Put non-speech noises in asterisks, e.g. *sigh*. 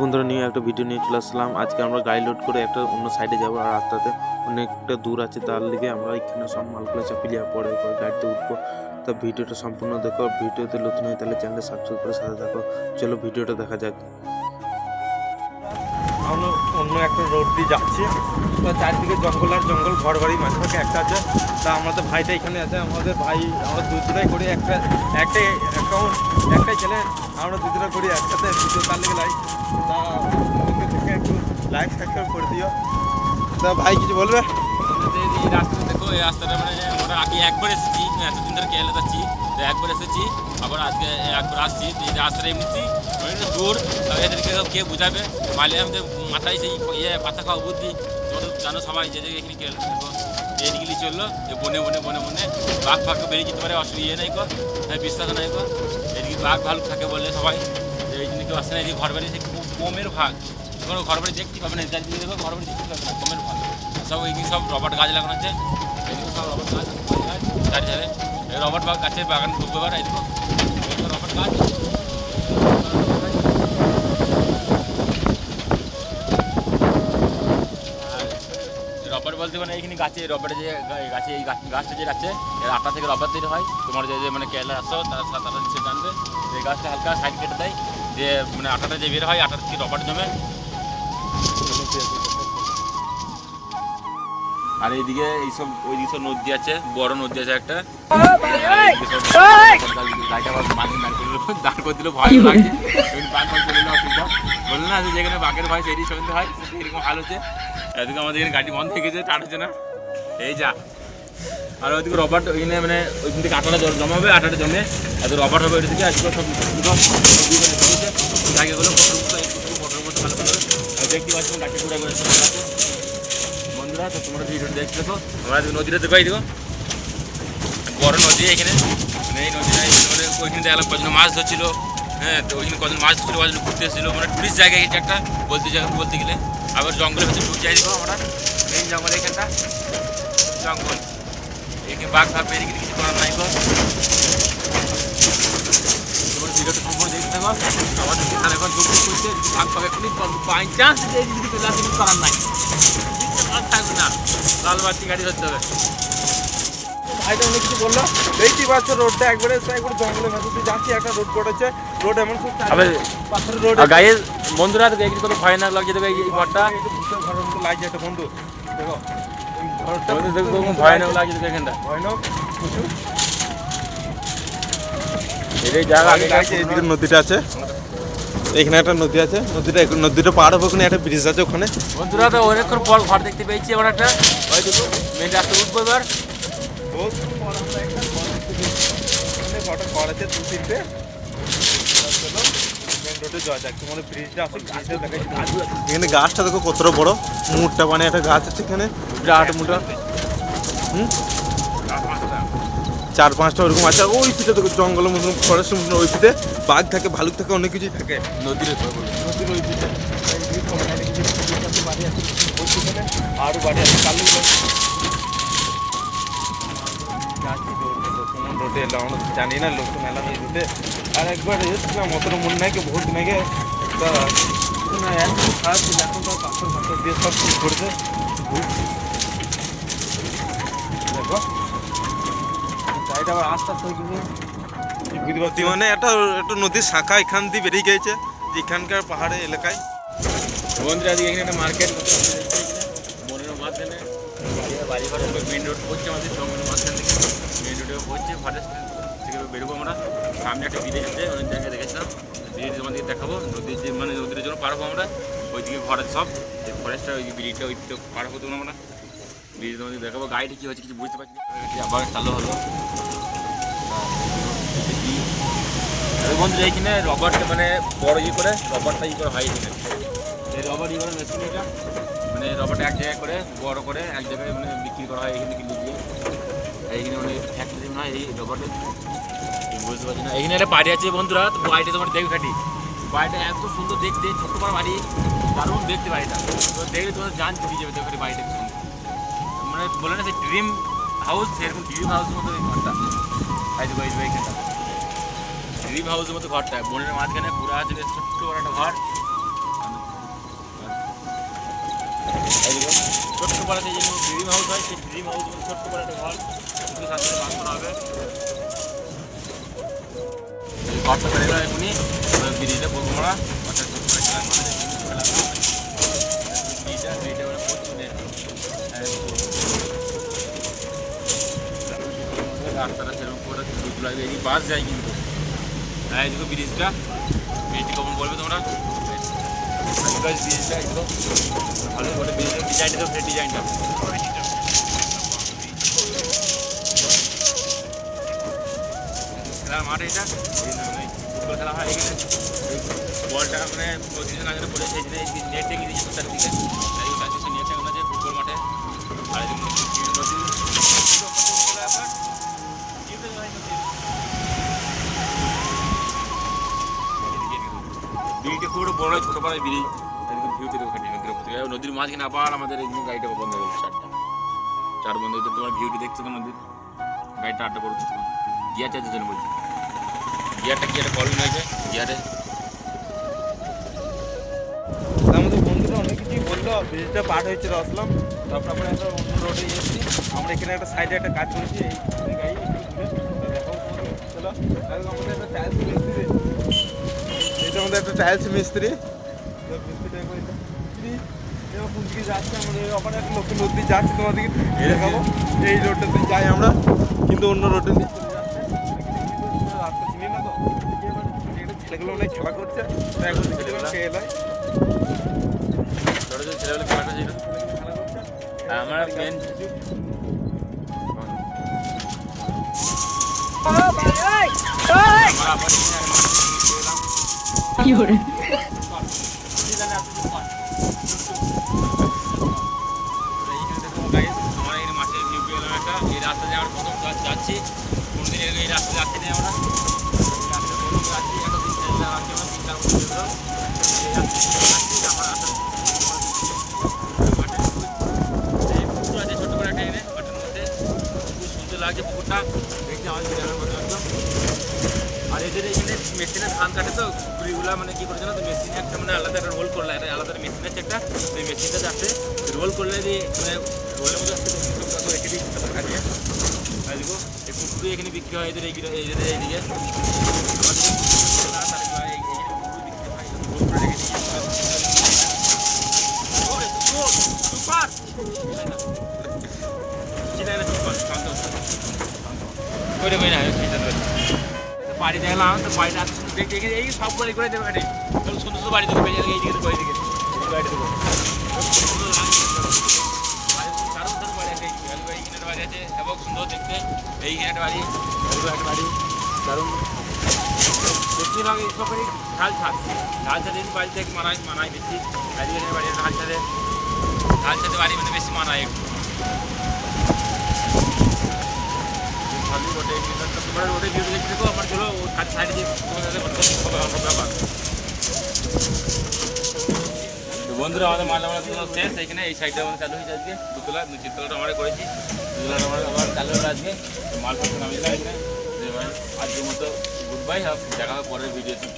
বন্ধুরা, নিয়ে একটা ভিডিও নিয়ে চলে আসলাম। আজকে আমরা গাড়ি লোড করে একটা অন্য সাইডে যাব, আর রাস্তাতে অনেকটা দূর আছে। তার লিগে আমরা এখানে সব মালগুলো চাপিয়ে পরে গাড়িতে উঠবো। তা ভিডিওটা সম্পূর্ণ দেখো ভিডিওতে নতুন হয় তাহলে চ্যানেলটা সাবস্ক্রাইব করে সাথে দেখো চলো ভিডিওটা দেখা যাক। আমরা অন্য একটা রোড দিয়ে যাচ্ছি। চারদিকে জঙ্গল আর জঙ্গল ঘর বাড়ি মাঝখানে একটা আছে। তা আমাদের ভাইটা এখানে আছে, আমাদের ভাই, আমরা দুজনাই করি একটা একটাই অ্যাকাউন্ট একটাই ছেলে আমরা দুজনে করি একসাথে, দুটো তার লেগে লাইক তা থেকে একটু লাইক সাবস্ক্রাইব করে দিও। তা ভাই কিছু বলবে? এই রাস্তাটা দেখো, এই রাস্তাটা মানে আমরা আগে একবার এসেছি এতদিন ধরে কেরালা যাচ্ছি, তো একবার এসেছি, আবার আজকে একবার আসছি এই রাস্তাটা এমনিতেই অনেকটা দূর এদেরকে কে বুঝাবে? মালে আমাদের মাথায় সেই ইয়ে পাতা খাওয়া বুদ্ধি তোমরা জানো সবাই যে এখানে দেখো। এইদিকে চলল। যে বনে বনে বনে বনে। বাঘ ফাঘ বেরিয়ে যেতে পারে, অসুবিধা ইয়ে নাই কো হ্যাঁ বিশ্বাস নাই কো এদিকে বাঘ ভালুক থাকে বলে সবাই। এই জন্য কেউ আসে না এদিকে ঘর বাড়ি থেকে কমের ভাগ। কোনো ঘর বাড়ি দেখতে পাবে না দেখো ঘর বাড়ি দেখতে পাবে না, কমের ভাগ। সব এইদিকে সব রবার্ট গাছ লাগানো আছে। এদিকে সব রবার্ট গাছ গাছ, চারি ধারে। এই রবার্ট গাছের বাগান ঢুকবে এবার এদিকে রবার্ট গাছ আর রবার বলতে মানে এইখানে গাছে রবারের যে গাছে এই গাছ- গাছটা যে আছে এর আটা থেকে রবার তৈরি হয়। তোমার যে মানে কেরালা আসো তারা সা- তারা নিশ্চয়ই জানবে যে গাছটা হালকা সাইড কেটে দেয় যে মানে আটাটা যে বের হয় আটাটা থেকে রবার জমে। আর এইদিকে এইসব ওইদিকে সব নদী আছে বড় নদী আছে একটা। *laughs* দাঁড় করে দিলো- ভয় চলে অসুবিধা। বলল না যে যেখানে বাঘের ভয় সেই সন্ধে হয় এরকম হাল হচ্ছে। এদিকে আমাদের এখানে গাড়ি বন্ধ হয়ে গেছে, টাট না। এই যা। আর ওইদিকে রবার্ট ওইখানে মানে ওইখান থেকে আটাটা জ- জমাবে, আটাটা জমে। এত রবার্ট হবে ওই দিকে আজকে সব তো তোমরা নদীটা বড় নদী এখানে। মানে এই নদীটা মানে কজন মাছ ধরছিল। হ্যাঁ তো ওইখানে কজন মাছ ধরছিল ঘুরতে এসেছিল। মানে টুরিস্ট জায়গা একটা, বলতে বলতে গেলে। আবার জঙ্গলের ভিতরে ঢুকে যাই দেবো আমরা। মেন জঙ্গল এখানটা। জঙ্গল। এখানে বাঘ ভাগ বেরিয়ে গেলে কিছু করার নাই বাই চান্স যদি চলে আসে থাকবে না। লাল বাতি গাড়ি ধরতে হবে। ভাইটা অনেক কিছু বলল দেখতেই পাচ্ছ রোডটা একবারে একবারে জঙ্গলের ভেতর দিয়ে যাচ্ছি একটা রোড করেছে। রোড এমন খুব পাথরের রোড গায়ে বন্ধুরা এগুলো কত ভয় না লাগছে দেখো এই এই ঘরটা একটু ঘরের মতো লাগছে একটা বন্ধু। দেখো ঘরটা দেখো কোনো ভয় না লাগছে দেখো এখানটা। ভয়ানক প্রচুর এটাই জায়গা আগে এইদিকে নদীটা আছে। এখানে একটা নদী আছে। নদীটা নদীটা পার হবে ওখানে একটা ব্রিজ আছে ওখানে। বন্ধুরা তো অনেকক্ষণ পর ঘর দেখতে পেয়েছি এবার একটা। দেখো মেন রাস্তা উঠবো এবার। ফটো দু তিনটে মেন এখানে গাছটা দেখো কতটা বড় মুটটা মানে একটা গাছ আছে এখানে বিরাট মুটা হুম চার পাঁচটা ওরকম আছে আর ওই পিঠে দেখো জঙ্গলের মতন ফরেস্টের মতন ওই পিঠে বাঘ থাকে ভালুক থাকে অনেক কিছুই থাকে নদীর নদীর ওই পিঠে আরও বাড়ি আছে কালু রোডে এলাম আমরা জানি না লোক মেলা এই রোডে আর একবার এসেছিলাম অতটা মনে নাই কি বহুত তা না খারাপ ছিল এখন তো পাথর ফাথর দিয়ে সব ঠিক করেছে দেখো। গাড়িটা আবার আস্তে আস্তে বুঝতে পারছি মানে একটা একটা নদীর শাখা এখান দিয়ে বেরিয়ে গিয়েছে যে এখানকার পাহাড়ে এলাকায় বন্ধুরা এখানে একটা মার্কেট মনের মাঝখানে বাড়ি ঘর মেন রোড পড়ছে আমাদের জঙ্গলের মাঝখান থেকে। রোডে পড়ছে ফরেস্ট থেকে বেরোবো আমরা। সামনে একটা ব্রিজ আছে অনেক জায়গায় দেখেছিলাম। ব্রিজ আমাদেরকে দেখাবো। নদীর যে মানে নদীর জন্য পার হব আমরা। ওইদিকে ঘরের সব। ফরেস্টটা ওই ব্রিজটা ওই পার হব তখন আমরা। ব্রিজ তোমাদের দেখাবো। গাড়িটা কী হচ্ছে কিছু বুঝতে পারছি। আবার চালু হলো। বন্ধুরা এইখানে রবারটা মানে বড় ইয়ে করে রবারটা ই করে হয় এখানে এই রবার ই করে মেশিন এটা মানে রবারটা এক জায়গায় করে, বড় করে, এক জায়গায় মানে বিক্রি করা হয়, এখানে কিনে দিয়ে এইখানে মানে ফ্যাক্টরি না, এই রবারটা বুঝতে পারছি না। এখানে একটা বাড়ি আছে বন্ধুরা, তো বাড়িটা তোমার দেখবে খাটি। বাড়িটা এত সুন্দর দেখতে, ছোট্ট বড় বাড়ি, দারুণ দেখতে বাড়িটা। তো দেখলে তোমার জান চুরি যাবে দেখো বাড়িটা মানে বলে না, সেই ড্রিম হাউস সেরকম ড্রিম হাউসের মতো ঘরটা। এই দেখো, এই ড্রিম হাউসের মতো ঘরটা। বনের মাঝখানে পুরো আছে ছোট্ট বড় একটা ঘর। ছোট্ট পাড়াতে যে ড্রিম হাউস হয় সেই ড্রিম হাউস ছোট্ট পাড়াতে ঘর কিন্তু সাথে বাস করা হবে মানে রাস্তাটা সেরকম করে লাগবে এই বাস যায় কিন্তু হ্যাঁ এদিকে ব্রিজটা ব্রিজটি কখন বলবে তোমরা আজকাল ব্রিজটা একদম ডিজাইনটা ডিজাইনটা খেলার মাঠ এটা ফুটবল খেলা হয় এখানে বলটা মানে প্রতিদিন আগে পড়ে সেই নেট টেকে দিয়েছে চারদিকে চারদিকে টেকে আছে ফুটবল মাঠে আর ব্রিজটা খুব একটা বড়। ছোট পাড়ায় ব্রিজ একদম ভিউতে দেখো খাটি নদীর উপর। নদীর মাঝখানে আবার আমাদের এই গাড়িটা বন্ধ হয়ে গেল, চারটা। চার বন্ধ হয়েছে তোমার ভিউটি দেখছ তো নদীর? গাড়িটা আড্ডা করে দিচ্ছি গিয়ার চার্জের জন্য বলছি। গিয়ারটা একটা প্রবলেম হয়েছে গিয়ারে। আমাদের বন্ধুরা অনেক কিছুই বলল, ব্রিজটা পার হয়েছে আসলাম। তারপর আমরা একটা অন্য রোডে এসেছি। আমরা এখানে একটা সাইডে একটা কাজ করেছি, এই গাড়ি তোমাদের। চলো আমাদের একটা এটা আমাদের একটা টাইলস মিস্ত্রি। যাচ্ছে ওখানে একটা নতুন যাচ্ছে তোমাদেরকে এই রোডটা দিয়ে যাই আমরা, কিন্তু অন্য রোডে চিনি না ছেলেগুলো অনেক খেলা করছে এখন ছেলেগুলো মেন 有人，আমার এই মাঠের একটা এই রাস্তা দিয়ে আমরা প্রথম যাচ্ছি? কোনোদিন এই রাস্তা যাচ্ছি? না আমরা এই রাস্তা প্রথম যাচ্ছি একটা দিন এই রাস্তা যাচ্ছি, আমার রাস্তা এই পুকুর আছে ছোট্ট করে একটা এনে মাঠের মধ্যে সুন্দর লাগছে পুকুরটা দেখতে আমার আর এদের এখানে মেশিনে ধান কাটে তো কুড়িগুলা মানে কি করছে না তো মেশিনে একটা মানে আলাদা একটা রোল করলে একটা আলাদা মেশিন আছে একটা সেই মেশিনটা যাতে রোল করলে যে মানে রোলের মধ্যে আসতে রেখে দিই টাকা দিয়ে আর দেখো এই কুকুরই এখানে বিক্রি হয় এদের এই এদের এইদিকে আমাদের এই কুকুরগুলো বাড়ি দেখলাম, তো বাড়িটা দেখতে এখানে এই সব বাড়ি করে দেবে এখানে। সুন্দর সুন্দর বাড়ি দেবে এই দিকে এই বাড়ি আছে এই বাড়ি এবং সুন্দর দেখতে এইখানে একটা বাড়ি একটা বেশিরভাগ এই ঢাল ছাদ ঢাল ছাদের বাড়ি থেকে মানায় মানায় বেশি বাড়ি ঢাল ছাদে ঢাল ছাদে বাড়ি মানে বেশি মানায় একটু ভালোই বটে তোমার ওটা ভিডিও দেখতে দেখো আমার চলো ও সাইড সাইডে যে তোমাদের সাথে কথা বলতে হবে আমার ব্যাপার। তো বন্ধুরা, আমাদের মাল আমরা দুটো শেষ। এখানে এই সাইডটা আমাদের চালু হয়েছে আজকে। দুতলা চিত্রটা আমরা করেছি। দুতলাটা আমরা আবার চালু হলো আজকে। মালপত্র মাল নামিয়ে দিলাম এখানে। আজকের মতো গুড বাই দেখা হবে পরের ভিডিওতে